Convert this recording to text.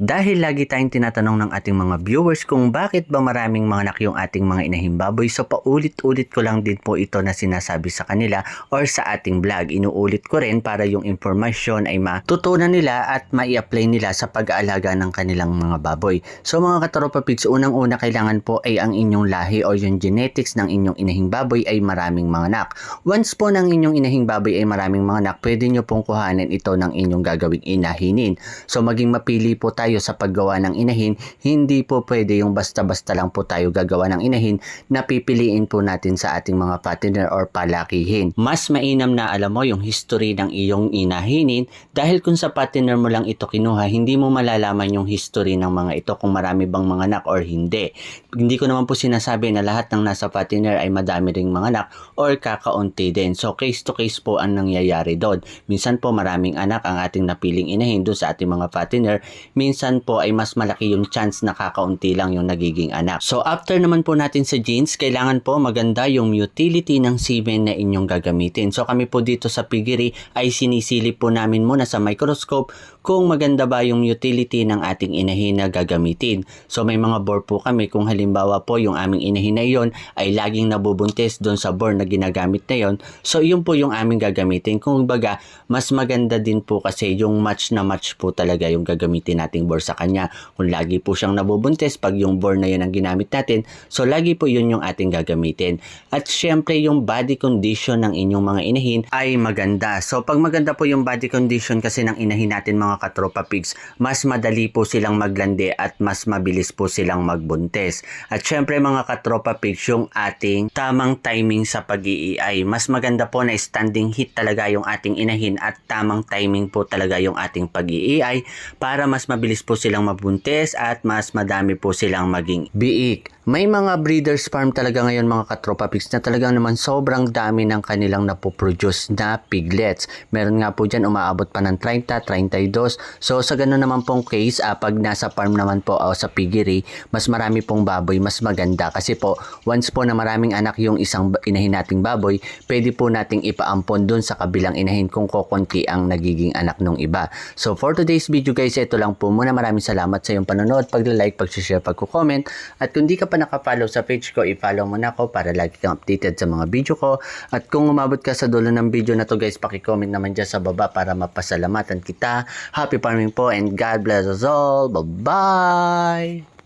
Dahil lagi tayong tinatanong ng ating mga viewers kung bakit ba maraming mga anak yung ating mga inahing baboy. So paulit-ulit ko lang din po ito na sinasabi sa kanila or sa ating vlog. Inuulit ko rin para yung information ay matutunan nila at mai-apply nila sa pag-aalaga ng kanilang mga baboy. So mga katropa pigs, unang-una kailangan po ay ang inyong lahi o yung genetics ng inyong inahing baboy ay maraming mga anak. Once po ng inyong inahing baboy ay maraming mga anak, pwede nyo pong kuhanin ito ng inyong gagawing inahinin. So maging mapili po tayo sa paggawa ng inahin, hindi po pwede yung basta-basta lang po tayo gagawa ng inahin na pipiliin po natin sa ating mga partner or palakihin. Mas mainam na alam mo yung history ng iyong inahinin dahil kung sa partner mo lang ito kinuha, hindi mo malalaman yung history ng mga ito kung marami bang mga anak or hindi. Hindi ko naman po sinasabi na lahat ng nasa partner ay madami ring mga anak or kakaunti din. So case to case po ang nangyayari doon. Minsan po maraming anak ang ating napiling inahin doon sa ating mga partner. Minsan po ay mas malaki yung chance na kakaunti lang yung nagiging anak. So after naman po natin sa genes, kailangan po maganda yung utility ng semen na inyong gagamitin. So kami po dito sa piggery ay sinisilip po namin muna sa microscope kung maganda ba yung utility ng ating inahin na gagamitin. So may mga bore po kami kung halimbawa po yung aming inahin na yon ay laging nabubuntis doon sa bore na ginagamit na yon. So yun po yung aming gagamitin. Kung baga, mas maganda din po kasi yung match na match po talaga yung gagamitin nating bore sa kanya. Kung lagi po siyang nabubuntis pag yung bore na yun ang ginamit natin, so lagi po yun yung ating gagamitin. At syempre yung body condition ng inyong mga inahin ay maganda. So pag maganda po yung body condition kasi ng inahin natin mga katropa pigs, mas madali po silang maglandi at mas mabilis po silang magbuntis. At syempre mga katropa pigs, yung ating tamang timing sa pag-iiay. Mas maganda po na standing heat talaga yung ating inahin at tamang timing po talaga yung ating pag-iiay para mas mabilis po silang mabuntis at mas madami po silang maging biik. May mga breeders farm talaga ngayon mga katropa pigs na talagang naman sobrang dami ng kanilang napoproduce na piglets. Meron nga po dyan umaabot pa ng 30, 32. So sa ganun naman pong case, ah, pag nasa farm naman po o sa piggery, mas marami pong baboy, mas maganda. Kasi po, once po na maraming anak yung isang inahin nating baboy, pwede po nating ipaampon dun sa kabilang inahin kung kokonti ang nagiging anak nung iba. So for today's video guys, ito lang po muna. Maraming salamat sa iyong panonood, pag-like, pag-share, pag-comment. At kung di ka pa nakafollow sa page ko, i-follow mo na ako para lagi kang updated sa mga video ko. At kung umabot ka sa dulo ng video na to guys, paki-comment naman dyan sa baba para mapasalamatan kita. Happy farming po and God bless us all. Bye-bye!